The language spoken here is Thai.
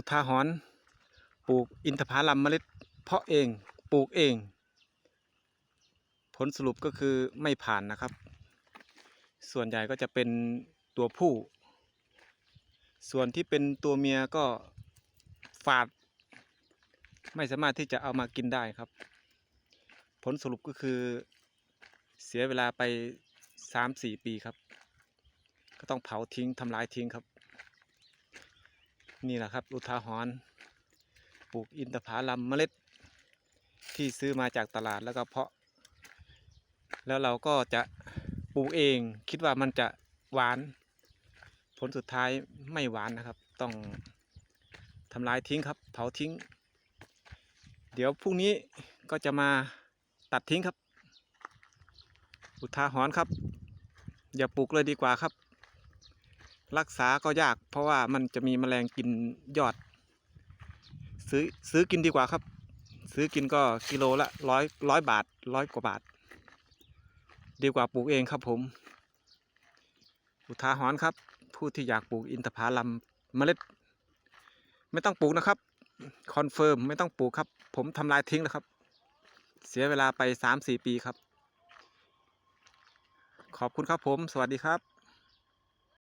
อุทาหรณ์ปลูกอินทผลัมเมล็ด เพาะเองปลูกเอง ผลสรุปก็คือไม่ผ่านนะครับ ส่วนใหญ่ก็จะเป็นตัวผู้ ส่วนที่เป็นตัวเมียก็ฝาด ไม่สามารถที่จะเอามากินได้ครับ ผลสรุปก็คือเสียเวลาไปสามสี่ปีครับ ก็ต้องเผาทิ้งทำลายทิ้งครับ นี่แหละครับ อุทาหรณ์ปลูกอินทผลัมเมล็ด ที่ซื้อมาจากตลาดแล้วก็เพาะ แล้วเราก็จะปลูกเองคิดว่ามันจะหวาน ผลสุดท้ายไม่หวานนะครับ ต้องทำลายทิ้งครับ เผาทิ้ง เดี๋ยวพรุ่งนี้ก็จะมาตัดทิ้งครับ อุทาหรณ์ครับ อย่าปลูกเลยดีกว่าครับ รักษาก็ยาก เพราะว่ามันจะมีแมลงกินยอด ซื้อซื้อกินดีกว่าครับ ซื้อกินก็กิโลละร้อยร้อยบาทร้อยกว่าบาท ดีกว่าปลูกเองครับผม อุทาหรณ์ครับ ผู้ที่อยากปลูกอินทผลัมเมล็ด ไม่ต้องปลูกนะครับคอนเฟิร์มไม่ต้องปลูกครับ ผมทำลายทิ้งแล้วครับ เสียเวลาไปสามสี่ปีครับ ขอบคุณครับผม สวัสดีครับ